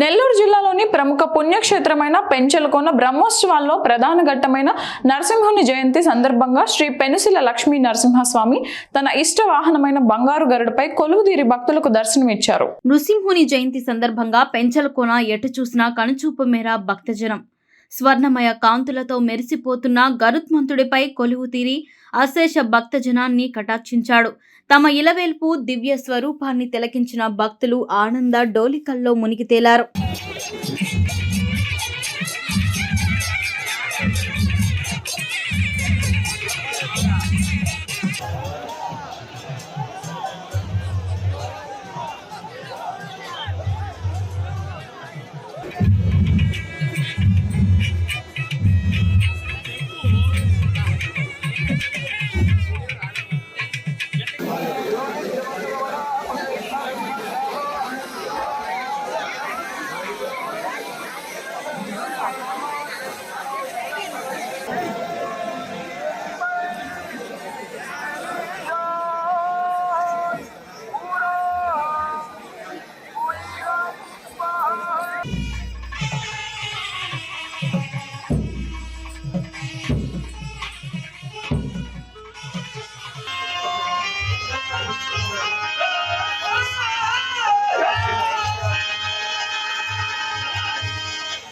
నెల్లూరు జిల్లాలోని ప్రముఖ పుణ్యక్షేత్రమైన పెంచలకోన బ్రహ్మోత్సవాల్లో ప్రధాన ఘట్టమైన నరసింహుని జయంతి సందర్భంగా శ్రీ పెనుసిల లక్ష్మీ నరసింహస్వామి తన ఇష్ట వాహనమైన బంగారు గరుడపై కొలువుదీరి భక్తులకు దర్శనమిచ్చారు. నృసింహుని జయంతి సందర్భంగా పెంచలకోన ఎటు చూసినా కనుచూపు మేర భక్తజనం. స్వర్ణమయ కాంతులతో మెరిసిపోతున్న గరుత్మంతుడిపై కొలువు తీరి అశేష భక్తజనాన్ని కటాక్షించాడు. తమ ఇలవేల్పు దివ్య స్వరూపాన్ని తిలకించిన భక్తులు ఆనంద డోలికల్లో మునిగి తేలారు.